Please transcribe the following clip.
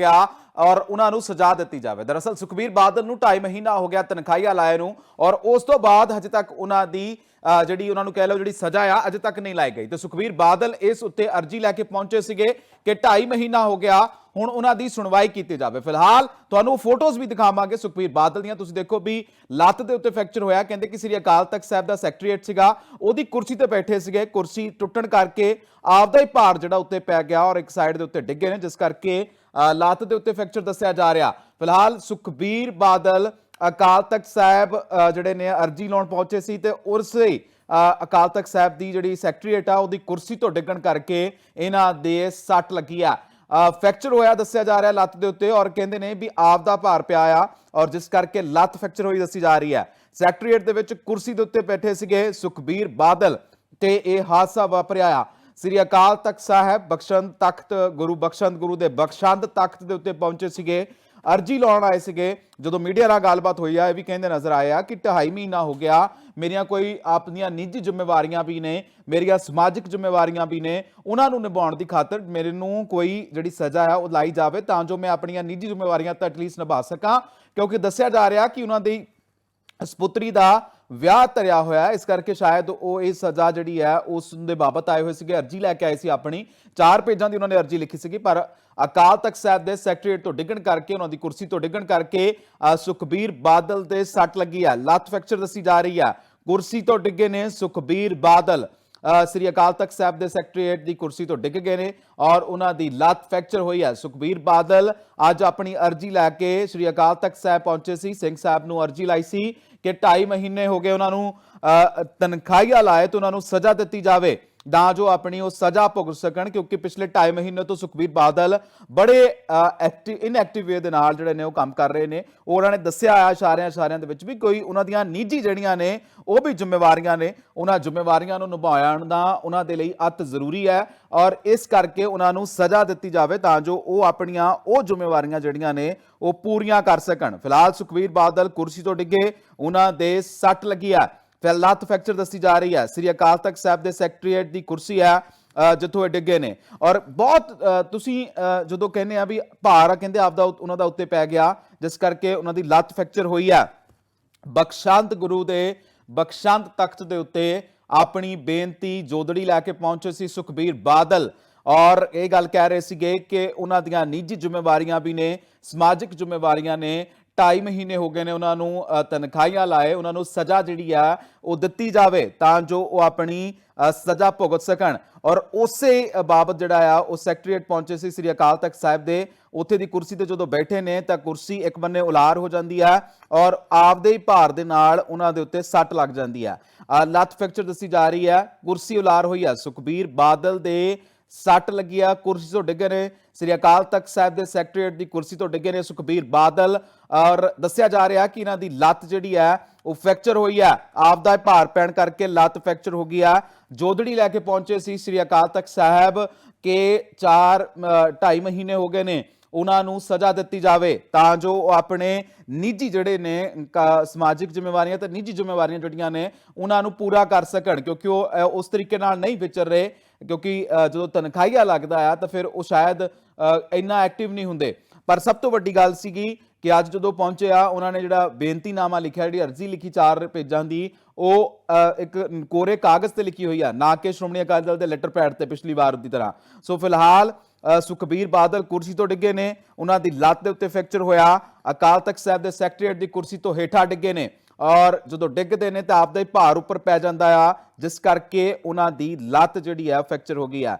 ਗਿਆ ਔਰ ਉਹਨਾਂ ਨੂੰ ਸਜ਼ਾ ਦਿੱਤੀ ਜਾਵੇ। ਦਰਅਸਲ ਸੁਖਬੀਰ ਬਾਦਲ ਨੂੰ 2.5 ਮਹੀਨਾ ਹੋ ਗਿਆ ਤਨਖਾਹੀਆ ਲਾਏ ਨੂੰ ਔਰ ਉਸ ਤੋਂ ਬਾਅਦ ਹਜੇ ਤੱਕ ਉਹਨਾਂ ਦੀ ਜਿਹੜੀ ਉਹਨਾਂ ਨੂੰ ਕਹਿ ਲਓ ਜਿਹੜੀ ਸਜ਼ਾ ਆ, ਅਜੇ ਤੱਕ ਨਹੀਂ ਲਾਈ ਗਈ। ਤੇ ਸੁਖਬੀਰ ਬਾਦਲ ਇਸ ਉੱਤੇ ਅਰਜੀ ਲੈ ਕੇ ਪਹੁੰਚੇ ਸੀਗੇ ਕਿ 2.5 ਮਹੀਨਾ ਹੋ ਗਿਆ, ਹੁਣ ਉਹਨਾਂ ਦੀ ਸੁਣਵਾਈ ਕੀਤੀ ਜਾਵੇ। ਫਿਲਹਾਲ ਤੁਹਾਨੂੰ ਫੋਟੋਜ਼ ਵੀ ਦਿਖਾਵਾਂਗੇ ਸੁਖਬੀਰ ਬਾਦਲ ਦੀਆਂ। ਤੁਸੀਂ ਦੇਖੋ ਵੀ ਲੱਤ ਦੇ ਉੱਤੇ ਫ੍ਰੈਕਚਰ ਹੋਇਆ। ਕਹਿੰਦੇ ਕਿ ਸ੍ਰੀ ਅਕਾਲ ਤਖਤ ਸਾਹਿਬ ਦਾ ਸੈਕਟਰੀਏਟ ਸੀਗਾ। ਉਹਦੀ ਕੁਰਸੀ ਤੇ ਬੈਠੇ ਸੀਗੇ। ਕੁਰਸੀ ਟੁੱਟਣ ਕਰਕੇ ਆਪਦਾ ਹੀ ਭਾਰ ਜਿਹੜਾ ਉੱਤੇ ਪੈ ਗਿਆ ਔਰ ਇੱਕ ਸਾਈਡ ਦੇ ਉੱਤੇ ਡਿੱਗੇ ਨੇ, ਜਿਸ ਕਰਕੇ ਲੱਤ ਦੇ ਉੱਤੇ ਫ੍ਰੈਕਚਰ ਦੱਸਿਆ ਜਾ ਰਿਹਾ। ਫਿਲਹਾਲ ਸੁਖਬੀਰ ਬਾਦਲ ਅਕਾਲ ਤਖਤ ਸਾਹਿਬ ਜਿਹੜੇ ਨੇ ਅਰਜੀ ਲਾਉਣ ਪਹੁੰਚੇ ਸੀ ਤੇ ਉਰਸੇ ਅ, ਅਕਾਲ ਤਖਤ ਸਾਹਿਬ ਦੀ ਜਿਹੜੀ ਸੈਕਟਰੀਏਟ ਆ ਉਹਦੀ ਕੁਰਸੀ ਤੋਂ ਡਿੱਗਣ ਕਰਕੇ ਇਹਨਾਂ ਦੇ ਸੱਟ ਲੱਗੀ ਆ। ਫ੍ਰੈਕਚਰ ਹੋਇਆ ਦੱਸਿਆ ਜਾ ਰਿਹਾ ਲੱਤ ਦੇ ਉੱਤੇ ਔਰ ਕਹਿੰਦੇ ਨੇ ਵੀ ਆਪ ਦਾ ਭਾਰ ਪਿਆ ਆ ਔਰ ਜਿਸ ਕਰਕੇ ਲੱਤ ਫ੍ਰੈਕਚਰ ਹੋਈ ਦੱਸੀ ਜਾ ਰਹੀ ਹੈ। ਸੈਕਟਰੀਏਟ ਦੇ ਵਿੱਚ ਕੁਰਸੀ ਦੇ ਉੱਤੇ ਬੈਠੇ ਸੀਗੇ ਸੁਖਬੀਰ ਬਾਦਲ ਤੇ ਇਹ ਹਾਦਸਾ ਵਾਪਰਿਆ ਆ। ਸ੍ਰੀ ਅਕਾਲ ਤਖਤ ਸਾਹਿਬ ਬਖਸ਼ੰਦ ਤਖਤ, ਗੁਰੂ ਬਖਸ਼ੰਦ ਗੁਰੂ ਦੇ ਬਖਸ਼ੰਦ ਤਖਤ ਦੇ ਉੱਤੇ ਪਹੁੰਚੇ ਸੀਗੇ, ਅਰਜੀ ਲਾਉਣ ਆਏ ਸੀਗੇ। ਜਦੋਂ ਮੀਡੀਆ ਨਾਲ ਗੱਲਬਾਤ ਹੋਈ ਆ, ਇਹ ਵੀ ਕਹਿੰਦੇ ਨਜ਼ਰ ਆਏ ਆ ਕਿ 2.5 ਮਹੀਨਾ ਹੋ ਗਿਆ, ਮੇਰੀਆਂ ਕੋਈ ਆਪਣੀਆਂ ਨਿੱਜੀ ਜ਼ਿੰਮੇਵਾਰੀਆਂ ਵੀ ਨੇ, ਮੇਰੀਆਂ ਸਮਾਜਿਕ ਜ਼ਿੰਮੇਵਾਰੀਆਂ ਵੀ ਨੇ, ਉਹਨਾਂ ਨੂੰ ਨਿਭਾਉਣ ਦੀ ਖਾਤਰ ਮੇਰੇ ਨੂੰ ਕੋਈ ਜਿਹੜੀ ਸਜ਼ਾ ਆ, ਉਹ ਲਾਈ ਜਾਵੇ ਤਾਂ ਜੋ ਮੈਂ ਆਪਣੀਆਂ ਨਿੱਜੀ ਜ਼ਿੰਮੇਵਾਰੀਆਂ ਤਾਂ ਐਟਲੀਸਟ ਨਿਭਾ ਸਕਾਂ। ਕਿਉਂਕਿ ਦੱਸਿਆ ਜਾ ਰਿਹਾ ਕਿ ਉਹਨਾਂ ਦੀ ਸਪੁੱਤਰੀ ਦਾ ਵਿਆਹ ਧਰਿਆ ਹੋਇਆ ਹੈ। ਇਸ ਕਰਕੇ ਸ਼ਾਇਦ ਉਹ ਇਹ ਸਜ਼ਾ ਜਿਹੜੀ ਹੈ, ਉਸ ਦੇ ਬਾਬਤ ਆਏ ਹੋਏ ਸੀਗੇ। ਅਰਜੀ ਲੈ ਕੇ ਆਏ ਸੀ ਆਪਣੀ। ਚਾਰ ਪੇਜਾਂ ਦੀ ਉਹਨਾਂ ਨੇ ਅਰਜੀ ਲਿਖੀ ਸੀਗੀ, ਪਰ ਅਕਾਲ ਤਖਤ ਸਾਹਿਬ ਦੇ ਸੈਕਟਰੀਏਟ ਤੋਂ ਡਿੱਗਣ ਕਰਕੇ, ਉਹਨਾਂ ਦੀ ਕੁਰਸੀ ਤੋਂ ਡਿੱਗਣ ਕਰਕੇ ਸੁਖਬੀਰ ਬਾਦਲ ਤੇ ਸੱਟ ਲੱਗੀ ਹੈ। ਲੱਤ ਫ੍ਰੈਕਚਰ ਦੱਸੀ ਜਾ ਰਹੀ ਹੈ। ਕੁਰਸੀ ਤੋਂ ਡਿੱਗੇ ਨੇ ਸੁਖਬੀਰ ਬਾਦਲ। ਸ੍ਰੀ ਅਕਾਲ ਤਖਤ ਸਾਹਿਬ ਦੇ ਸੈਕਟਰੀਏਟ ਦੀ ਕੁਰਸੀ ਤੋਂ ਡਿੱਗ ਗਏ ਨੇ ਔਰ ਉਹਨਾਂ ਦੀ ਲੱਤ ਫ੍ਰੈਕਚਰ ਹੋਈ ਹੈ। ਸੁਖਬੀਰ ਬਾਦਲ ਅੱਜ ਆਪਣੀ ਅਰਜੀ ਲੈ ਕੇ ਸ੍ਰੀ ਅਕਾਲ ਤਖਤ ਸਾਹਿਬ ਪਹੁੰਚੇ ਸੀ। ਸਿੰਘ ਸਾਹਿਬ ਨੂੰ ਅਰਜੀ ਲਾਈ ਸੀ। ਕਿ 2.5 ਮਹੀਨੇ ਹੋ ਗਏ ਉਹਨਾਂ ਨੂੰ ਅ, ਤਨਖਾਹੀਆ ਲਾਏ ਤੇ ਉਹਨਾਂ ਨੂੰ ਸਜ਼ਾ ਦਿੱਤੀ ਜਾਵੇ। ਤਾਂ ਜੋ ਆਪਣੀ ਉਹ ਸਜ਼ਾ ਭੁਗਤ ਸਕਣ, ਕਿਉਂਕਿ ਪਿਛਲੇ 2.5 ਮਹੀਨੇ ਤੋਂ ਸੁਖਬੀਰ ਬਾਦਲ ਬੜੇ ਐਕਟਿਵ ਇਨਐਕਟਿਵ ਵੇ ਦੇ ਨਾਲ ਜਿਹੜੇ ਨੇ ਉਹ ਕੰਮ ਕਰ ਰਹੇ ਨੇ। ਉਹ ਉਹਨਾਂ ਨੇ ਦੱਸਿਆ ਆ ਇਸ਼ਾਰਿਆਂ ਇਸ਼ਾਰਿਆਂ ਦੇ ਵਿੱਚ ਵੀ ਕੋਈ ਉਹਨਾਂ ਦੀਆਂ ਨਿੱਜੀ ਜਿਹੜੀਆਂ ਨੇ, ਉਹ ਵੀ ਜ਼ਿੰਮੇਵਾਰੀਆਂ ਨੇ। ਉਹਨਾਂ ਜ਼ਿੰਮੇਵਾਰੀਆਂ ਨੂੰ ਨਿਭਾਉਣ ਦਾ ਉਹਨਾਂ ਦੇ ਲਈ ਅਤ ਜ਼ਰੂਰੀ ਹੈ ਔਰ ਇਸ ਕਰਕੇ ਉਹਨਾਂ ਨੂੰ ਸਜ਼ਾ ਦਿੱਤੀ ਜਾਵੇ ਤਾਂ ਜੋ ਉਹ ਆਪਣੀਆਂ ਉਹ ਜ਼ਿੰਮੇਵਾਰੀਆਂ ਜਿਹੜੀਆਂ ਨੇ, ਉਹ ਪੂਰੀਆਂ ਕਰ ਸਕਣ। ਫਿਲਹਾਲ ਸੁਖਬੀਰ ਬਾਦਲ ਕੁਰਸੀ ਤੋਂ ਡਿੱਗੇ, ਉਹਨਾਂ ਦੇ ਸੱਟ ਲੱਗੀ ਆ। ਫਿਰ ਲੱਤ ਫ੍ਰੈਕਚਰ ਦੱਸੀ ਜਾ ਰਹੀ ਹੈ। ਸ੍ਰੀ ਅਕਾਲ ਤਖਤ ਸਾਹਿਬ ਦੇ ਸੈਕਟਰੀਏਟ ਦੀ ਕੁਰਸੀ ਹੈ ਜਿੱਥੋਂ ਇਹ ਡਿੱਗੇ ਨੇ। ਔਰ ਬਹੁਤ ਤੁਸੀਂ ਜਦੋਂ ਕਹਿੰਦੇ ਆ ਵੀ ਭਾਰ ਕਹਿੰਦੇ ਆਪਦਾ ਉਤ- ਉਹਨਾਂ ਦਾ ਉੱਤੇ ਪੈ ਗਿਆ, ਜਿਸ ਕਰਕੇ ਉਹਨਾਂ ਦੀ ਲੱਤ ਫ੍ਰੈਕਚਰ ਹੋਈ ਹੈ। ਬਖਸ਼ੰਤ ਗੁਰੂ ਦੇ, ਬਖਸ਼ੰਤ ਤਖਤ ਦੇ ਉੱਤੇ ਆਪਣੀ ਬੇਨਤੀ ਜੋਦੜੀ ਲੈ ਕੇ ਪਹੁੰਚੇ ਸੀ ਸੁਖਬੀਰ ਬਾਦਲ। ਔਰ ਇਹ ਗੱਲ ਕਹਿ ਰਹੇ ਸੀਗੇ ਕਿ ਉਹਨਾਂ ਦੀਆਂ ਨਿੱਜੀ ਜ਼ਿੰਮੇਵਾਰੀਆਂ ਵੀ ਨੇ, ਸਮਾਜਿਕ ਜ਼ਿੰਮੇਵਾਰੀਆਂ ਨੇ 2.5 ਮਹੀਨੇ ਹੋ ਗਏ ਨੇ ਉਹਨਾਂ ਨੂੰ ਅ, ਲਾਏ ਉਹਨਾਂ ਨੂੰ ਸਜ਼ਾ ਜਿਹੜੀ ਆ ਉਹ ਦਿੱਤੀ ਜਾਵੇ ਤਾਂ ਜੋ ਉਹ ਆਪਣੀ ਸਜ਼ਾ ਭੁਗਤ ਸਕਣ। ਔਰ ਉਸੇ ਬਾਬਤ ਜਿਹੜਾ ਆ ਉਹ ਸੈਕਟਰੀਏਟ ਪਹੁੰਚੇ ਸੀ ਸ੍ਰੀ ਅਕਾਲ ਤਖਤ ਸਾਹਿਬ ਦੇ। ਉੱਥੇ ਦੀ ਕੁਰਸੀ ਤੇ ਜਦੋਂ ਬੈਠੇ ਨੇ ਤਾਂ ਕੁਰਸੀ ਇੱਕ ਬੰਨੇ ਉਲਾਰ ਹੋ ਜਾਂਦੀ ਹੈ ਔਰ ਆਪਦੇ ਹੀ ਭਾਰ ਦੇ ਨਾਲ ਉਹਨਾਂ ਦੇ ਉੱਤੇ ਸੱਟ ਲੱਗ ਜਾਂਦੀ ਹੈ ਅ, ਲੱਤ ਫ੍ਰੈਕਚਰ ਦੱਸੀ ਜਾ ਰਹੀ ਹੈ ਕੁਰਸੀ ਉਲਾਰ ਹੋਈ ਹੈ ਸੁਖਬੀਰ ਬਾਦਲ ਦੇ ਸੱਟ ਲੱਗੀ ਆ, ਕੁਰਸੀ ਤੋਂ ਡਿੱਗੇ ਨੇ। ਸ੍ਰੀ ਅਕਾਲ ਤਖਤ ਸਾਹਿਬ ਦੇ ਸੈਕਟਰੀਏਟ ਦੀ ਕੁਰਸੀ ਤੋਂ ਡਿੱਗੇ ਨੇ ਸੁਖਬੀਰ ਬਾਦਲ। ਔਰ ਦੱਸਿਆ ਜਾ ਰਿਹਾ ਕਿ ਇਹਨਾਂ ਦੀ ਲੱਤ ਜਿਹੜੀ ਹੈ ਉਹ ਫ੍ਰੈਕਚਰ ਹੋਈ ਹੈ ਆਪ ਦਾ ਭਾਰ ਪੈਣ ਕਰਕੇ ਲੱਤ ਫ੍ਰੈਕਚਰ ਹੋ ਗਈ ਆ। ਜੋਦੜੀ ਲੈ ਕੇ ਪਹੁੰਚੇ ਸੀ ਸ੍ਰੀ ਅਕਾਲ ਤਖਤ ਸਾਹਿਬ ਕਿ 4 2.5 ਮਹੀਨੇ ਹੋ ਗਏ ਨੇ। ਉਹਨਾਂ ਨੂੰ ਸਜ਼ਾ ਦਿੱਤੀ ਜਾਵੇ ਤਾਂ ਜੋ ਉਹ ਆਪਣੇ ਨਿੱਜੀ ਜਿਹੜੇ ਨੇ ਸਮਾਜਿਕ ਜ਼ਿੰਮੇਵਾਰੀਆਂ ਤੇ ਨਿੱਜੀ ਜ਼ਿੰਮੇਵਾਰੀਆਂ ਜਿਹੜੀਆਂ ਨੇ, ਉਹਨਾਂ ਨੂੰ ਪੂਰਾ ਕਰ ਸਕਣ। ਕਿਉਂਕਿ ਉਹ ਉਸ ਤਰੀਕੇ ਨਾਲ ਨਹੀਂ ਵਿਚਰ ਰਹੇ। ਕਿਉਂਕਿ ਅ, ਜਦੋਂ ਤਨਖਾਹੀਆ ਲੱਗਦਾ ਆ ਤਾਂ ਫਿਰ ਉਹ ਸ਼ਾਇਦ ਇੰਨਾ ਐਕਟਿਵ ਨਹੀਂ ਹੁੰਦੇ। ਪਰ ਸਭ ਤੋਂ ਵੱਡੀ ਗੱਲ ਸੀਗੀ ਕਿ ਅੱਜ ਜਦੋਂ ਪਹੁੰਚੇ ਆ ਉਹਨਾਂ ਨੇ ਜਿਹੜਾ ਬੇਨਤੀਨਾਮਾ ਲਿਖਿਆ ਜਿਹੜੀ ਅਰਜ਼ੀ ਲਿਖੀ ਚਾਰ ਪੇਜਾਂ ਦੀ ਉਹ ਇੱਕ ਕੋਰੇ ਕਾਗਜ਼ ਤੇ ਲਿਖੀ ਹੋਈ ਆ ਨਾ ਕਿ ਸ਼੍ਰੋਮਣੀ ਅਕਾਲੀ ਦਲ ਦੇ ਲੈਟਰ ਪੈਡ ਤੇ ਪਿਛਲੀ ਵਾਰ ਦੀ ਤਰ੍ਹਾਂ। ਸੋ ਫਿਲਹਾਲ ਸੁਖਬੀਰ ਬਾਦਲ ਕੁਰਸੀ ਤੋਂ ਡਿੱਗੇ ਨੇ ਉਹਨਾਂ ਦੀ ਲੱਤ ਦੇ ਉੱਤੇ ਫ੍ਰੈਕਚਰ ਹੋਇਆ ਅਕਾਲ ਤਖਤ ਸਾਹਿਬ ਦੇ ਸੈਕਟਰੀਏਟ ਦੀ ਕੁਰਸੀ ਤੋਂ ਹੇਠਾਂ ਡਿੱਗੇ ਨੇ। ਔਰ ਜਦੋਂ ਡਿੱਗਦੇ ਨੇ ਤਾਂ ਆਪਦਾ ਹੀ ਭਾਰ ਉੱਪਰ ਪੈ ਜਾਂਦਾ ਆ, ਜਿਸ ਕਰਕੇ ਉਹਨਾਂ ਦੀ ਲੱਤ ਜਿਹੜੀ ਆ, ਫ੍ਰੈਕਚਰ ਹੋ ਗਈ ਆ।